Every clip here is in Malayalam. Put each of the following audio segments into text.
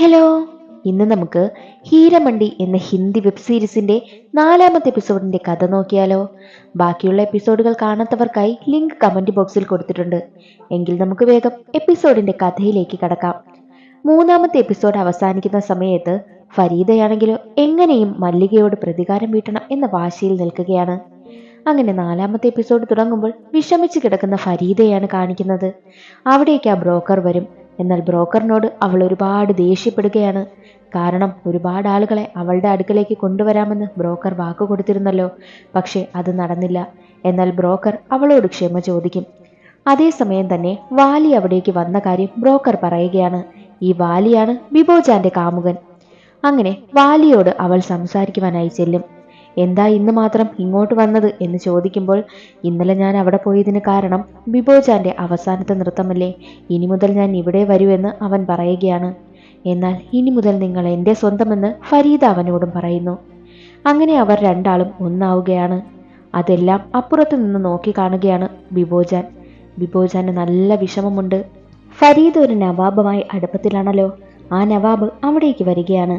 ഹലോ. ഇന്ന് നമുക്ക് ഹീരമണ്ടി എന്ന ഹിന്ദി വെബ് സീരീസിന്റെ നാലാമത്തെ എപ്പിസോഡിന്റെ കഥ നോക്കിയാലോ. ബാക്കിയുള്ള എപ്പിസോഡുകൾ കാണാത്തവർക്കായി ലിങ്ക് കമന്റ് ബോക്സിൽ കൊടുത്തിട്ടുണ്ട്. എങ്കിൽ നമുക്ക് വേഗം എപ്പിസോഡിന്റെ കഥയിലേക്ക് കടക്കാം. മൂന്നാമത്തെ എപ്പിസോഡ് അവസാനിക്കുന്ന സമയത്ത് ഫരീദയാണെങ്കിലോ എങ്ങനെയും മല്ലികയോട് പ്രതികാരം വീട്ടണം എന്ന വാശിയിൽ നിൽക്കുകയാണ്. അങ്ങനെ നാലാമത്തെ എപ്പിസോഡ് തുടങ്ങുമ്പോൾ വിഷമിച്ച് കിടക്കുന്ന ഫരീദയാണ് കാണിക്കുന്നത്. അവിടേക്ക് ആ ബ്രോക്കർ വരും. എന്നാൽ ബ്രോക്കറിനോട് അവൾ ഒരുപാട് ദേഷ്യപ്പെടുകയാണ്. കാരണം ഒരുപാട് ആളുകളെ അവളുടെ അടുക്കലേക്ക് കൊണ്ടുവരാമെന്ന് ബ്രോക്കർ വാക്കു കൊടുത്തിരുന്നല്ലോ. പക്ഷേ അത് നടന്നില്ല. എന്നാൽ ബ്രോക്കർ അവളോട് ക്ഷമ ചോദിക്കും. അതേസമയം തന്നെ വാലി അവിടേക്ക് വന്ന കാര്യം ബ്രോക്കർ പറയുകയാണ്. ഈ വാലിയാണ് ബിബോജാന്റെ കാമുകൻ. അങ്ങനെ വാലിയോട് അവൾ സംസാരിക്കുവാനായി ചെല്ലും. എന്താ ഇന്ന് മാത്രം ഇങ്ങോട്ട് വന്നത് എന്ന് ചോദിക്കുമ്പോൾ ഇന്നലെ ഞാൻ അവിടെ പോയതിന് കാരണം ബിബോജാന്റെ അവസാനത്തെ നൃത്തമല്ലേ? ഇനി മുതൽ ഞാൻ ഇവിടെ വരൂ എന്ന് അവൻ പറയുകയാണ്. എന്നാൽ ഇനി മുതൽ നിങ്ങൾ എന്റെ സ്വന്തമെന്ന് ഫരീദ അവനോടും പറയുന്നു. അങ്ങനെ അവർ രണ്ടാളും ഒന്നാവുകയാണ്. അതെല്ലാം അപ്പുറത്തു നിന്ന് നോക്കി കാണുകയാണ് ബിബോജാൻ ബിബോജാന് നല്ല വിഷമമുണ്ട്. ഫരീദ് ഒരു നവാബുമായി അടുപ്പത്തിലാണല്ലോ. ആ നവാബ് അവിടേക്ക് വരികയാണ്.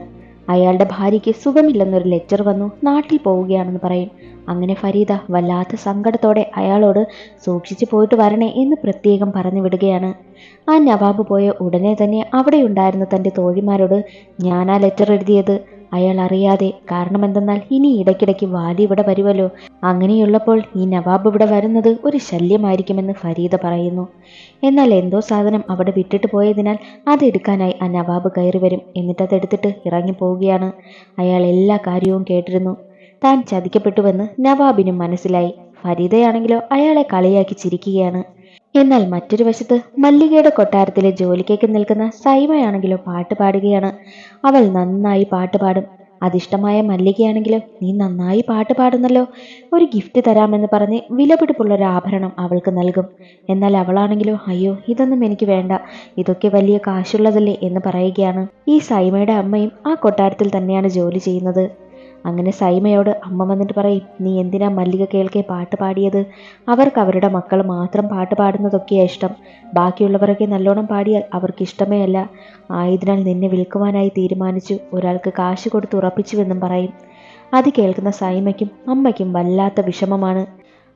അയാളുടെ ഭാര്യയ്ക്ക് സുഖമില്ലെന്നൊരു ലെറ്റർ വന്നു. നാട്ടിൽ പോവുകയാണെന്ന് പറയും. അങ്ങനെ ഫരീദ വല്ലാത്ത സങ്കടത്തോടെ അയാളോട് സൂക്ഷിച്ചു പോയിട്ട് വരണേ എന്ന് പ്രത്യേകം പറഞ്ഞു വിടുകയാണ്. ആ നവാബ് പോയ ഉടനെ തന്നെ അവിടെ ഉണ്ടായിരുന്ന തന്റെ തോഴിമാരോട് ഞാൻ ആ ലെറ്റർ എഴുതിയത്. അയാൾ അറിയാതെ. കാരണമെന്തെന്നാൽ ഇനി ഇടയ്ക്കിടയ്ക്ക് വാലി ഇവിടെ വരുമല്ലോ. അങ്ങനെയുള്ളപ്പോൾ ഈ നവാബ് ഇവിടെ വരുന്നത് ഒരു ശല്യമായിരിക്കുമെന്ന് ഫരീദ പറയുന്നു. എന്നാൽ എന്തോ സാധനം അവിടെ വിട്ടിട്ട് പോയതിനാൽ അതെടുക്കാനായി ആ നവാബ് കയറി വരും. എന്നിട്ട് അതെടുത്തിട്ട് ഇറങ്ങിപ്പോവുകയാണ് അയാൾ എല്ലാ കാര്യവും കേട്ടിരുന്നു. താൻ ചതിക്കപ്പെട്ടുവെന്ന് നവാബിനും മനസ്സിലായി. ഫരീദയാണെങ്കിലോ അയാളെ കളിയാക്കി ചിരിക്കുകയാണ്. എന്നാൽ മറ്റൊരു വശത്ത് മല്ലികയുടെ കൊട്ടാരത്തിലെ ജോലിക്കേക്ക് നിൽക്കുന്ന സൈമയാണെങ്കിലോ പാട്ട് പാടുകയാണ്. അവൾ നന്നായി പാട്ട് പാടും. അതിഷ്ടമായ മല്ലികയാണെങ്കിലോ നീ നന്നായി പാട്ട് പാടുന്നല്ലോ. ഒരു ഗിഫ്റ്റ് തരാമെന്ന് പറഞ്ഞ് വിലപിടിപ്പുള്ള ഒരു ആഭരണം അവൾക്ക് നൽകും. എന്നാൽ അവളാണെങ്കിലോ അയ്യോ ഇതൊന്നും എനിക്ക് വേണ്ട. ഇതൊക്കെ വലിയ കാശുള്ളതല്ലേ എന്ന് പറയുകയാണ്. ഈ സൈമയുടെ അമ്മയും ആ കൊട്ടാരത്തിൽ തന്നെയാണ് ജോലി ചെയ്യുന്നത്. അങ്ങനെ സൈമയോട് അമ്മ വന്നിട്ട് പറയും നീ എന്തിനാ മല്ലിക കേൾക്കെ പാട്ട് പാടിയത്? അവർക്ക് അവരുടെ മക്കൾ മാത്രം പാട്ട് പാടുന്നതൊക്കെയാണ് ഇഷ്ടം. ബാക്കിയുള്ളവരൊക്കെ നല്ലോണം പാടിയാൽ അവർക്ക് ഇഷ്ടമേ അല്ല. ആയതിനാൽ നിന്നെ വിൽക്കുവാനായി തീരുമാനിച്ചു. ഒരാൾക്ക് കാശ് കൊടുത്ത് ഉറപ്പിച്ചുവെന്നും പറയും. അത് കേൾക്കുന്ന സൈമയ്ക്കും അമ്മയ്ക്കും വല്ലാത്ത വിഷമമാണ്.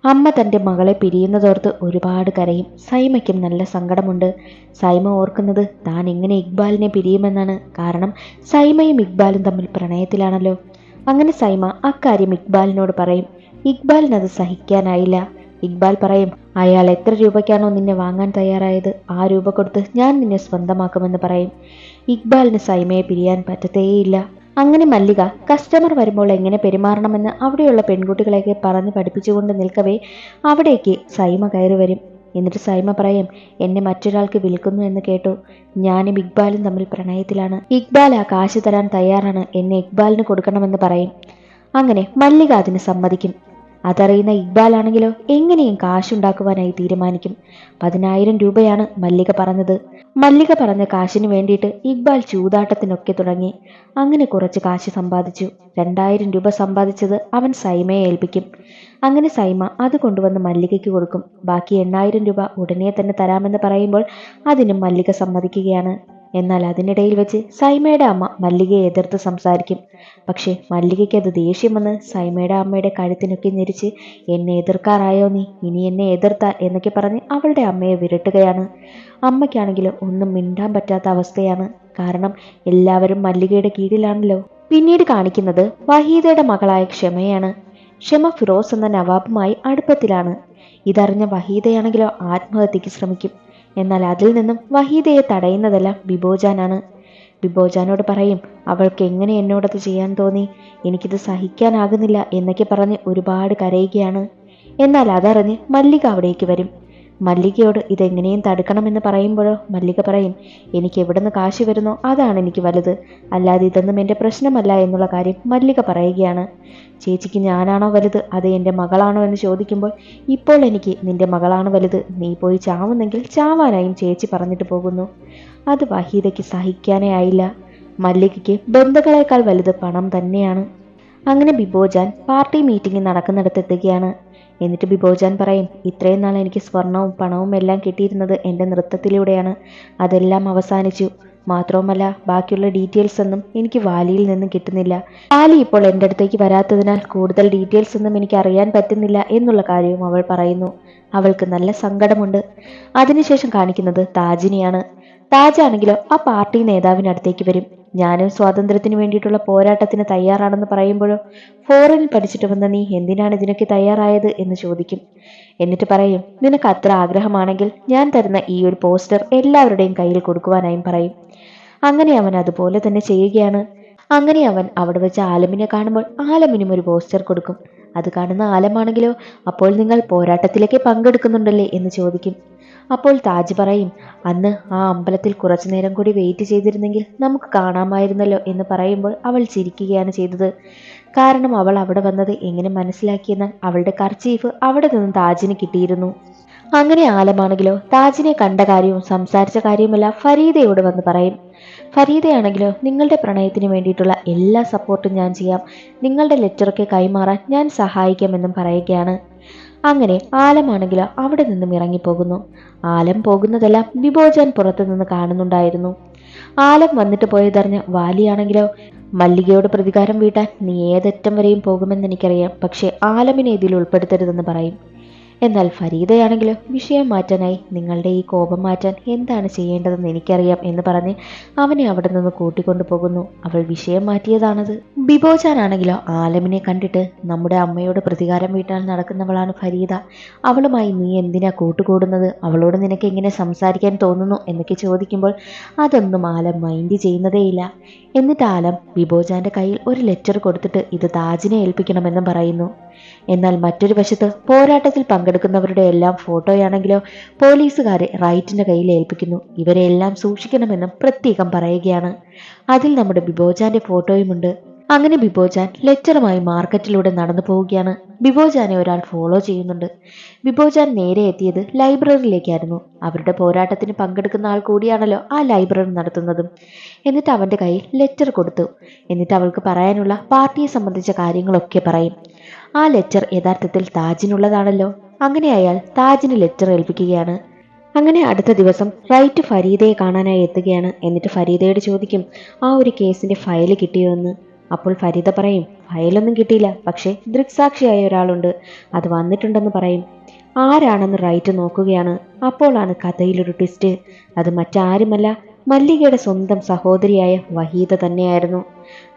അമ്മ തന്റെ മകളെ പിരിയുന്നതോർത്ത് ഒരുപാട് കരയും. സൈമയ്ക്കും നല്ല സങ്കടമുണ്ട്. സൈമ ഓർക്കുന്നത് താൻ എങ്ങനെ ഇക്ബാലിനെ പിരിയുമെന്നാണ്. കാരണം സൈമയും ഇക്ബാലും തമ്മിൽ പ്രണയത്തിലാണല്ലോ. അങ്ങനെ സൈമ അക്കാര്യം ഇക്ബാലിനോട് പറയും. ഇക്ബാലിനത് സഹിക്കാനായില്ല. ഇക്ബാൽ പറയും അയാൾ എത്ര രൂപയ്ക്കാണോ നിന്നെ വാങ്ങാൻ തയ്യാറായത്? ആ രൂപ കൊടുത്ത് ഞാൻ നിന്നെ സ്വന്തമാക്കുമെന്ന് പറയും. ഇക്ബാലിന് സൈമയെ പിരിയാൻ പറ്റത്തേയില്ല. അങ്ങനെ മല്ലിക കസ്റ്റമർ വരുമ്പോൾ എങ്ങനെ പെരുമാറണമെന്ന് അവിടെയുള്ള പെൺകുട്ടികളെയൊക്കെ പറഞ്ഞു പഠിപ്പിച്ചുകൊണ്ട് നിൽക്കവേ അവിടേക്ക് സൈമ കയറി വരും. എന്നിട്ട് സൈമ പറയും എന്നെ മറ്റൊരാൾക്ക് വിൽക്കുന്നു എന്ന് കേട്ടു. ഞാനും ഇക്ബാലും തമ്മിൽ പ്രണയത്തിലാണ്. ഇക്ബാൽ ആ കാശ് തരാൻ തയ്യാറാണ്. എന്നെ ഇക്ബാലിന് കൊടുക്കണമെന്ന് പറയും. അങ്ങനെ മല്ലിക അതിന് സമ്മതിക്കും. അതറിയുന്ന ഇക്ബാലാണെങ്കിലോ എങ്ങനെയും കാശുണ്ടാക്കുവാനായി തീരുമാനിക്കും. പതിനായിരം രൂപയാണ് മല്ലിക പറഞ്ഞത്. മല്ലിക പറഞ്ഞ കാശിന് വേണ്ടിയിട്ട് ഇക്ബാൽ ചൂതാട്ടത്തിനൊക്കെ തുടങ്ങി. അങ്ങനെ കുറച്ച് കാശ് സമ്പാദിച്ചു. രണ്ടായിരം രൂപ സമ്പാദിച്ചത് അവൻ സൈമയെ ഏൽപ്പിക്കും. അങ്ങനെ സൈമ അത് കൊണ്ടുവന്ന് മല്ലികയ്ക്ക് കൊടുക്കും. ബാക്കി എണ്ണായിരം രൂപ ഉടനെ തന്നെ തരാമെന്ന് പറയുമ്പോൾ അതിനും മല്ലിക സമ്മതിക്കുകയാണ്. എന്നാൽ അതിനിടയിൽ വെച്ച് സൈമയുടെ അമ്മ മല്ലികയെ എതിർത്ത് സംസാരിക്കും. പക്ഷേ മല്ലികയ്ക്ക് അത് ദേഷ്യം വന്ന് സൈമയുടെ അമ്മയുടെ കഴുത്തിനൊക്കെ ഞെരിച്ച് എന്നെ എതിർക്കാറായോ നീ? ഇനി എന്നെ എതിർത്താൽ? എന്നൊക്കെ പറഞ്ഞ് അവളുടെ അമ്മയെ വിരട്ടുകയാണ്. അമ്മയ്ക്കാണെങ്കിലും ഒന്നും മിണ്ടാൻ പറ്റാത്ത അവസ്ഥയാണ്. കാരണം എല്ലാവരും മല്ലികയുടെ കീഴിലാണല്ലോ. പിന്നീട് കാണിക്കുന്നത് വഹീദയുടെ മകളായ ക്ഷമയാണ്. ക്ഷമ ഫിറോസ് എന്ന നവാബുമായി അടുപ്പത്തിലാണ്. ഇതറിഞ്ഞ വഹീദയാണെങ്കിലോ ആത്മഹത്യക്ക് ശ്രമിക്കും. എന്നാൽ അതിൽ നിന്നും വഹീദയെ തടയുന്നതെല്ലാം ബിബോജാനാണ്. ബിബോജാനോട് പറയും അവൾക്ക് എങ്ങനെ എന്നോടത് ചെയ്യാൻ തോന്നി? എനിക്കിത് സഹിക്കാനാകുന്നില്ല എന്നൊക്കെ പറഞ്ഞ് ഒരുപാട് കരയുകയാണ്. എന്നാൽ അതറിഞ്ഞ് മല്ലിക അവിടേക്ക് വരും. മല്ലികയോട് ഇതെങ്ങനെയും തടുക്കണമെന്ന് പറയുമ്പോഴോ മല്ലിക പറയും എനിക്ക് എവിടുന്ന് കാശ് വരുന്നോ അതാണ് എനിക്ക് വലുത്. അല്ലാതെ ഇതൊന്നും എന്റെ പ്രശ്നമല്ല എന്നുള്ള കാര്യം മല്ലിക പറയുകയാണ്. ചേച്ചിക്ക് ഞാനാണോ വലുത്? അത് എന്റെ മകളാണോ എന്ന് ചോദിക്കുമ്പോൾ ഇപ്പോൾ എനിക്ക് നിന്റെ മകളാണ് വലുത്. നീ പോയി ചാവുന്നെങ്കിൽ ചാവാനായും ചേച്ചി പറഞ്ഞിട്ട് പോകുന്നു. അത് വഹീദയ്ക്ക് സഹിക്കാനേ ആയില്ല. മല്ലികയ്ക്ക് ബന്ധുക്കളേക്കാൾ വലുത് പണം തന്നെയാണ്. അങ്ങനെ ബിബോജാൻ പാർട്ടി മീറ്റിംഗ് നടക്കുന്നിടത്തെത്തുകയാണ്. എന്നിട്ട് ബിബോജാൻ പറയും ഇത്രയും നാൾ എനിക്ക് സ്വർണവും പണവും എല്ലാം കിട്ടിയിരുന്നത് എന്റെ നൃത്തത്തിലൂടെയാണ്. അതെല്ലാം അവസാനിച്ചു. മാത്രവുമല്ല ബാക്കിയുള്ള ഡീറ്റെയിൽസ് ഒന്നും എനിക്ക് വാലിയിൽ നിന്നും കിട്ടുന്നില്ല. വാലി ഇപ്പോൾ എന്റെ അടുത്തേക്ക് വരാത്തതിനാൽ കൂടുതൽ ഡീറ്റെയിൽസ് ഒന്നും എനിക്ക് അറിയാൻ പറ്റുന്നില്ല എന്നുള്ള കാര്യവും അവൾ പറയുന്നു. അവൾക്ക് നല്ല സങ്കടമുണ്ട്. അതിനുശേഷം കാണിക്കുന്നത് താജിനെയാണ്. താജാണെങ്കിലോ ആ പാർട്ടി നേതാവിനടുത്തേക്ക് വരും. ഞാനും സ്വാതന്ത്ര്യത്തിന് വേണ്ടിയിട്ടുള്ള പോരാട്ടത്തിന് തയ്യാറാണെന്ന് പറയുമ്പോഴോ ഫോറിനിൽ പഠിച്ചിട്ട് വന്ന നീ എന്തിനാണ് ഇതിനൊക്കെ തയ്യാറായത് എന്ന് ചോദിക്കും. എന്നിട്ട് പറയും നിനക്ക് അത്ര ആഗ്രഹമാണെങ്കിൽ ഞാൻ തരുന്ന ഈ ഒരു പോസ്റ്റർ എല്ലാവരുടെയും കയ്യിൽ കൊടുക്കുവാനായും പറയും. അങ്ങനെ അവൻ അതുപോലെ തന്നെ ചെയ്യുകയാണ്. അങ്ങനെ അവൻ അവിടെ വെച്ച് ആലമിനെ കാണുമ്പോൾ ആലമിനും ഒരു പോസ്റ്റർ കൊടുക്കും. അത് കാണുന്ന ആലമാണെങ്കിലോ? അപ്പോൾ നിങ്ങൾ പോരാട്ടത്തിലേക്ക് പങ്കെടുക്കുന്നുണ്ടല്ലേ എന്ന് ചോദിക്കും. അപ്പോൾ താജ് പറയും അന്ന് ആ അമ്പലത്തിൽ കുറച്ചു നേരം കൂടി വെയിറ്റ് ചെയ്തിരുന്നെങ്കിൽ നമുക്ക് കാണാമായിരുന്നല്ലോ എന്ന് പറയുമ്പോൾ അവൾ ചിരിക്കുകയാണ് ചെയ്തത്. കാരണം അവൾ അവിടെ വന്നത് എങ്ങനെ മനസ്സിലാക്കിയെന്നാൽ അവളുടെ കർച്ചീഫ് അവിടെ നിന്ന് താജിന് കിട്ടിയിരുന്നു. അങ്ങനെ ആലമാണെങ്കിലോ താജിനെ കണ്ട കാര്യവും സംസാരിച്ച കാര്യവുമെല്ലാം ഫരീദയോട് വന്ന് പറയും. ഫരീദയാണെങ്കിലോ നിങ്ങളുടെ പ്രണയത്തിന് വേണ്ടിയിട്ടുള്ള എല്ലാ സപ്പോർട്ടും ഞാൻ ചെയ്യാം. നിങ്ങളുടെ ലെറ്ററൊക്കെ കൈമാറാൻ ഞാൻ സഹായിക്കാമെന്നും പറയുകയാണ്. അങ്ങനെ ആലമാണെങ്കിലോ അവിടെ നിന്നും ഇറങ്ങിപ്പോകുന്നു. ആലം പോകുന്നതെല്ലാം ബിബോജാൻ പുറത്തു നിന്ന് കാണുന്നുണ്ടായിരുന്നു. ആലം വന്നിട്ട് പോയതറിഞ്ഞ വാലിയാണെങ്കിലോ മല്ലികയോട് പ്രതികാരം വീട്ടാൻ നീ ഏതറ്റം വരെയും പോകുമെന്ന് എനിക്കറിയാം. പക്ഷേ ആലമിനെ ഇതിൽ ഉൾപ്പെടുത്തരുതെന്ന് പറയും. എന്നാൽ ഫരീദയാണെങ്കിലോ വിഷയം മാറ്റാനായി നിങ്ങളുടെ ഈ കോപം മാറ്റാൻ എന്താണ് ചെയ്യേണ്ടതെന്ന് എനിക്കറിയാം എന്ന് പറഞ്ഞ് അവനെ അവിടെ നിന്ന് കൂട്ടിക്കൊണ്ടു പോകുന്നു അവൾ വിഷയം മാറ്റിയതാണത്. ബിബോചാനാണെങ്കിലോ ആലമിനെ കണ്ടിട്ട് നമ്മുടെ അമ്മയോട് പ്രതികാരം വീട്ടാൻ നടക്കുന്നവളാണ് ഫരീദ. അവളുമായി നീ എന്തിനാ കൂട്ടുകൂടുന്നത്? അവളോട് നിനക്ക് എങ്ങനെ സംസാരിക്കാൻ തോന്നുന്നു? എന്നൊക്കെ ചോദിക്കുമ്പോൾ അതൊന്നും ആലം മൈൻഡ് ചെയ്യുന്നതേയില്ല. എന്നിട്ട് ആലം ബിബോജാന്റെ കയ്യിൽ ഒരു ലെറ്റർ കൊടുത്തിട്ട് ഇത് താജിനെ ഏൽപ്പിക്കണമെന്ന് പറയുന്നു. എന്നാൽ മറ്റൊരു വശത്ത് പോരാട്ടത്തിൽ പങ്കെടുക്കുന്നവരുടെ എല്ലാം ഫോട്ടോയാണെങ്കിലോ പോലീസുകാരെ റൈറ്റിന്റെ കയ്യിൽ ഏൽപ്പിക്കുന്നു. ഇവരെ എല്ലാം സൂക്ഷിക്കണമെന്നും പ്രത്യേകം പറയുകയാണ്. അതിൽ നമ്മുടെ ബിബോജാന്റെ ഫോട്ടോയുമുണ്ട്. അങ്ങനെ ബിബോജാൻ ലെറ്ററുമായി മാർക്കറ്റിലൂടെ നടന്നു പോവുകയാണ്. ബിബോജാനെ ഒരാൾ ഫോളോ ചെയ്യുന്നുണ്ട്. ബിബോജാൻ നേരെ എത്തിയത് ലൈബ്രറിയിലേക്കായിരുന്നു. അവരുടെ പോരാട്ടത്തിന് പങ്കെടുക്കുന്ന ആൾ കൂടിയാണല്ലോ ആ ലൈബ്രറി നടത്തുന്നതും. എന്നിട്ട് അവന്റെ കയ്യിൽ ലെറ്റർ കൊടുത്തു. എന്നിട്ട് അവൾക്ക് പറയാനുള്ള പാർട്ടിയെ സംബന്ധിച്ച കാര്യങ്ങളൊക്കെ പറയും. ആ ലെറ്റർ യഥാർത്ഥത്തിൽ താജിനുള്ളതാണല്ലോ. അങ്ങനെ അയാൾ താജിന് ലെറ്റർ ഏൽപ്പിക്കുകയാണ്. അങ്ങനെ അടുത്ത ദിവസം റൈറ്റ് ഫരീദയെ കാണാനായി എത്തുകയാണ്. എന്നിട്ട് ഫരീദയോട് ചോദിക്കും ആ ഒരു കേസിന്റെ ഫയൽ കിട്ടിയോ എന്ന്? അപ്പോൾ ഫരീദ പറയും ഫയലൊന്നും കിട്ടിയില്ല. പക്ഷേ ദൃക്സാക്ഷിയായ ഒരാളുണ്ട്. അത് വന്നിട്ടുണ്ടെന്ന് പറയും. ആരാണെന്ന് റൈറ്റ് നോക്കുകയാണ്. അപ്പോഴാണ് കഥയിലൊരു ട്വിസ്റ്റ് അത് മറ്റാരുമല്ല മല്ലികയുടെ സ്വന്തം സഹോദരിയായ വഹീദ തന്നെയായിരുന്നു.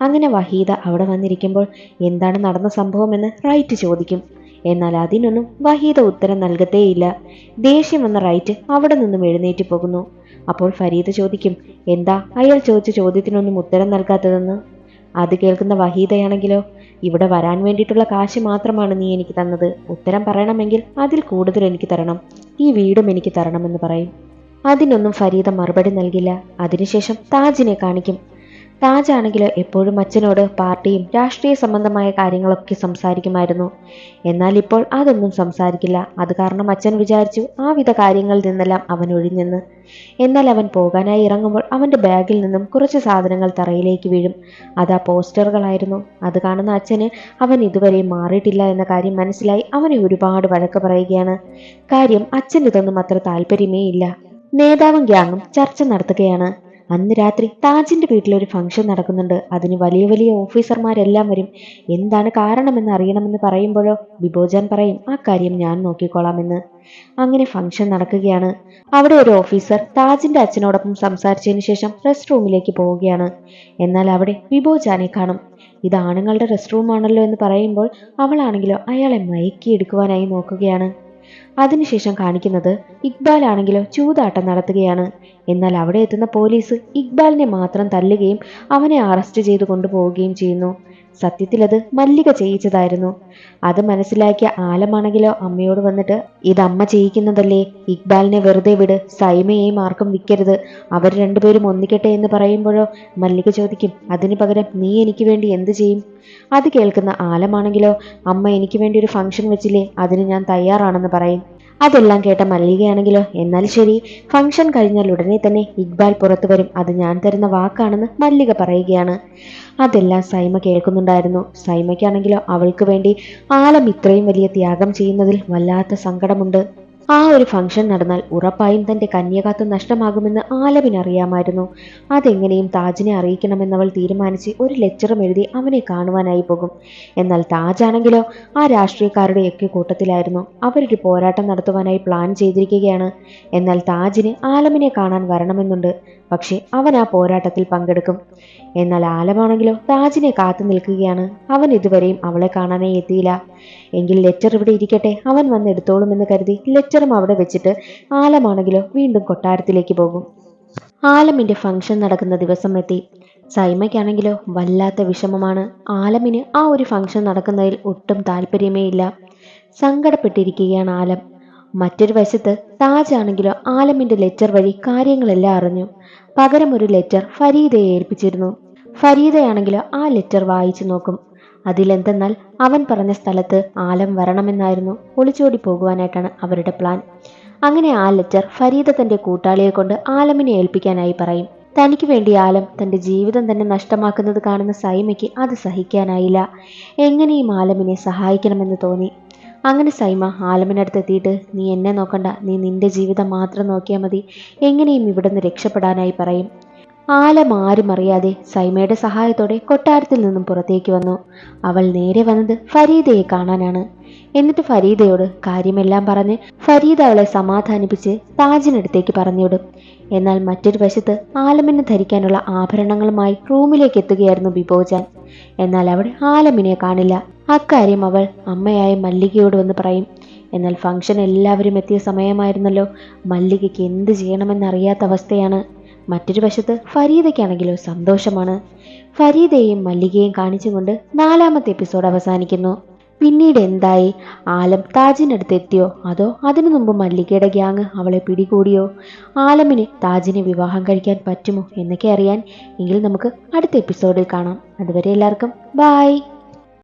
അങ്ങനെ വഹീദ അവിടെ വന്നിരിക്കുമ്പോൾ എന്താണ് നടന്ന സംഭവമെന്ന് റൈറ്റ് ചോദിക്കും. എന്നാൽ അതിനൊന്നും വഹീദ ഉത്തരം നൽകത്തേയില്ല. ദേഷ്യം വന്ന റൈറ്റ് അവിടെ നിന്നും എഴുന്നേറ്റ് പോകുന്നു. അപ്പോൾ ഫരീദ ചോദിക്കും എന്താ അയാൾ ചോദിച്ച ചോദ്യത്തിനൊന്നും ഉത്തരം നൽകാത്തതെന്ന്? അത് കേൾക്കുന്ന വഹീദയാണെങ്കിലോ? ഇവിടെ വരാൻ വേണ്ടിയിട്ടുള്ള കാശ് മാത്രമാണ് നീ എനിക്ക് തന്നത്. ഉത്തരം പറയണമെങ്കിൽ അതിൽ കൂടുതൽ എനിക്ക് തരണം. ഈ വീടും എനിക്ക് തരണമെന്ന് പറയും. അതിനൊന്നും ഫരീദ മറുപടി നൽകില്ല. അതിനുശേഷം താജിനെ കാണിക്കും. താജ് ആണെങ്കിലോ എപ്പോഴും അച്ഛനോട് പാർട്ടിയും രാഷ്ട്രീയ സംബന്ധമായ കാര്യങ്ങളൊക്കെ സംസാരിക്കുമായിരുന്നു. എന്നാൽ ഇപ്പോൾ അതൊന്നും സംസാരിക്കില്ല. അത് കാരണം അച്ഛൻ വിചാരിച്ചു ആ വിധ കാര്യങ്ങളിൽ നിന്നെല്ലാം അവൻ ഒഴിഞ്ഞെന്ന്. എന്നാൽ അവൻ പോകാനായി ഇറങ്ങുമ്പോൾ അവന്റെ ബാഗിൽ നിന്നും കുറച്ച് സാധനങ്ങൾ തറയിലേക്ക് വീഴും. അത് ആ പോസ്റ്ററുകളായിരുന്നു. അത് കാണുന്ന അച്ഛന് അവൻ ഇതുവരെ മാറിയിട്ടില്ല എന്ന കാര്യം മനസ്സിലായി അവനെ ഒരുപാട് വഴക്ക് പറയുകയാണ്. കാര്യം അച്ഛൻ ഇതൊന്നും അത്ര താല്പര്യമേ ഇല്ല. നേതാവും ഗ്യാങ്ങും ചർച്ച നടത്തുകയാണ്. അന്ന് രാത്രി താജിന്റെ വീട്ടിൽ ഒരു ഫംഗ്ഷൻ നടക്കുന്നുണ്ട്. അതിന് വലിയ വലിയ ഓഫീസർമാരെല്ലാം വരും. എന്താണ് കാരണമെന്ന് അറിയണമെന്ന് പറയുമ്പോഴോ ബിബോജാൻ പറയും ആ കാര്യം ഞാൻ നോക്കിക്കോളാമെന്ന്. അങ്ങനെ ഫംഗ്ഷൻ നടക്കുകയാണ്. അവിടെ ഒരു ഓഫീസർ താജിന്റെ അച്ഛനോടൊപ്പം സംസാരിച്ചതിന് ശേഷം റെസ്റ്റ് റൂമിലേക്ക് പോവുകയാണ്. എന്നാൽ അവിടെ ബിബോജാനെ കാണും. ഇത് ആണുങ്ങളുടെ റെസ്റ്റ് റൂം ആണല്ലോ എന്ന് പറയുമ്പോൾ അവളാണെങ്കിലോ അയാളെ മയക്കിയെടുക്കുവാനായി നോക്കുകയാണ്. അതിനുശേഷം കാണിക്കുന്നത് ഇക്ബാൽ ആണെങ്കിലോ ചൂതാട്ടം നടത്തുകയാണ്. എന്നാൽ അവിടെ എത്തുന്ന പോലീസ് ഇക്ബാലിനെ മാത്രം തല്ലുകയും അവനെ അറസ്റ്റ് ചെയ്തു കൊണ്ടുപോവുകയും ചെയ്യുന്നു. സത്യത്തിൽ അത് മല്ലിക ചെയ്യിച്ചതായിരുന്നു. അത് മനസ്സിലാക്കിയ ആലമാണെങ്കിലോ അമ്മയോട് വന്നിട്ട് ഇത് അമ്മ ചെയ്യിക്കുന്നതല്ലേ? ഇക്ബാലിനെ വെറുതെ വിട്. സൈമയെയും ആർക്കും വിൽക്കരുത്. അവർ രണ്ടുപേരും ഒന്നിക്കട്ടെ എന്ന് പറയുമ്പോഴോ മല്ലിക ചോദിക്കും അതിനു പകരം നീ എനിക്ക് വേണ്ടി എന്ത് ചെയ്യും? അത് കേൾക്കുന്ന ആലമാണെങ്കിലോ അമ്മ എനിക്ക് വേണ്ടി ഒരു ഫംഗ്ഷൻ വെച്ചില്ലേ? അതിന് ഞാൻ തയ്യാറാണെന്ന് പറയും. അതെല്ലാം കേട്ട മല്ലികയാണെങ്കിലോ? എന്നാൽ ശരി ഫംഗ്ഷൻ കഴിഞ്ഞാൽ ഉടനെ തന്നെ ഇക്ബാൽ പുറത്തു വരും. അത് ഞാൻ തരുന്ന വാക്കാണെന്ന് മല്ലിക പറയുകയാണ്. അതെല്ലാം സൈമ കേൾക്കുന്നുണ്ടായിരുന്നു. സൈമയ്ക്കാണെങ്കിലോ അവൾക്ക് വേണ്ടി ആലം ഇത്രയും വലിയ ത്യാഗം ചെയ്യുന്നതിൽ വല്ലാത്ത സങ്കടമുണ്ട്. ആ ഒരു ഫംഗ്ഷൻ നടന്നാൽ ഉറപ്പായും തന്റെ കന്യകാത്വം നഷ്ടമാകുമെന്ന് ആലമിന് അറിയാമായിരുന്നു. അതെങ്ങനെയും താജിനെ അറിയിക്കണമെന്നവൾ തീരുമാനിച്ച് ഒരു ലെക്ചറും എഴുതി അവനെ കാണുവാനായി പോകും. എന്നാൽ താജാണെങ്കിലോ ആ രാഷ്ട്രീയക്കാരുടെയൊക്കെ കൂട്ടത്തിലായിരുന്നു. അവരൊരു പോരാട്ടം നടത്തുവാനായി പ്ലാൻ ചെയ്തിരിക്കുകയാണ്. എന്നാൽ താജിന് ആലമിനെ കാണാൻ വരണമെന്നുണ്ട്. പക്ഷേ അവൻ ആ പോരാട്ടത്തിൽ പങ്കെടുക്കും. എന്നാൽ ആലമാണെങ്കിലോ താജിനെ കാത്തു നിൽക്കുകയാണ്. അവൻ ഇതുവരെയും അവളെ കാണാനേ എത്തിയില്ല. എങ്കിൽ ലെറ്റർ ഇവിടെ ഇരിക്കട്ടെ. അവൻ വന്ന് എടുത്തോളുമെന്ന് കരുതി ലെറ്ററും അവിടെ വെച്ചിട്ട് ആലമാണെങ്കിലോ വീണ്ടും കൊട്ടാരത്തിലേക്ക് പോകും. ആലമിന്റെ ഫംഗ്ഷൻ നടക്കുന്ന ദിവസം എത്തി. സൈമയ്ക്കാണെങ്കിലോ വല്ലാത്ത വിഷമമാണ്. ആലമിന് ആ ഒരു ഫംഗ്ഷൻ നടക്കുന്നതിൽ ഒട്ടും താല്പര്യമേ ഇല്ല. സങ്കടപ്പെട്ടിരിക്കുകയാണ് ആലം. മറ്റൊരു വശത്ത് താജ് ആണെങ്കിലോ ആലമിന്റെ ലെറ്റർ വഴി കാര്യങ്ങളെല്ലാം അറിഞ്ഞു. പകരം ഒരു ലെറ്റർ ഫരീദയെ ഏൽപ്പിച്ചിരുന്നു. ഫരീദയാണെങ്കിലോ ആ ലെറ്റർ വായിച്ചു നോക്കും. അതിലെന്തെന്നാൽ അവൻ പറഞ്ഞ സ്ഥലത്ത് ആലം വരണമെന്നായിരുന്നു. ഒളിച്ചോടി പോകുവാനായിട്ടാണ് അവരുടെ പ്ലാൻ. അങ്ങനെ ആ ലെറ്റർ ഫരീദ തന്റെ കൂട്ടാളിയെ കൊണ്ട് ആലമിനെ ഏൽപ്പിക്കാനായി പറയും. തനിക്ക് വേണ്ടി ആലം തന്റെ ജീവിതം തന്നെ നഷ്ടമാക്കുന്നത് കാണുന്ന സൈമയ്ക്ക് അത് സഹിക്കാനായില്ല. എങ്ങനെയും ആലമിനെ സഹായിക്കണമെന്ന് തോന്നി. അങ്ങനെ സൈമ ആലമിനടുത്ത് എത്തിയിട്ട് നീ എന്നെ നോക്കണ്ട. നീ നിന്റെ ജീവിതം മാത്രം നോക്കിയാൽ മതി. എങ്ങനെയും ഇവിടെ നിന്ന് രക്ഷപ്പെടാനായി പറയും. ആലം ആരും അറിയാതെ സൈമയുടെ സഹായത്തോടെ കൊട്ടാരത്തിൽ നിന്നും പുറത്തേക്ക് വന്നു. അവൾ നേരെ വന്നത് ഫരീദയെ കാണാനാണ്. എന്നിട്ട് ഫരീദയോട് കാര്യമെല്ലാം പറഞ്ഞ് ഫരീദ അവളെ സമാധാനിപ്പിച്ച് താജിനടുത്തേക്ക് പറഞ്ഞുവിടും. എന്നാൽ മറ്റൊരു വശത്ത് ആലമിന് ധരിക്കാനുള്ള ആഭരണങ്ങളുമായി റൂമിലേക്ക് എത്തുകയായിരുന്നു ബിബോജാൻ എന്നാൽ അവിടെ ആലമിനെ കാണില്ല. അക്കാര്യം അവൾ അമ്മയായ മല്ലികയോട് വന്ന് പറയും. എന്നാൽ ഫംഗ്ഷൻ എല്ലാവരും എത്തിയ സമയമായിരുന്നല്ലോ. മല്ലികയ്ക്ക് എന്ത് ചെയ്യണമെന്നറിയാത്ത അവസ്ഥയാണ്. മറ്റൊരു വശത്ത് ഫരീദയ്ക്കാണെങ്കിലോ സന്തോഷമാണ്. ഫരീദയെയും മല്ലികയെയും കാണിച്ചുകൊണ്ട് നാലാമത്തെ എപ്പിസോഡ് അവസാനിക്കുന്നു. പിന്നീട് എന്തായി? ആലം താജിനടുത്ത് എത്തിയോ അതോ അതിനു മുമ്പ് മല്ലികയുടെ ഗ്യാങ് അവളെ പിടികൂടിയോ? ആലമിന് താജിനെ വിവാഹം കഴിക്കാൻ പറ്റുമോ എന്നൊക്കെ അറിയാൻ എങ്കിൽ നമുക്ക് അടുത്ത എപ്പിസോഡിൽ കാണാം. അതുവരെ എല്ലാവർക്കും ബായ്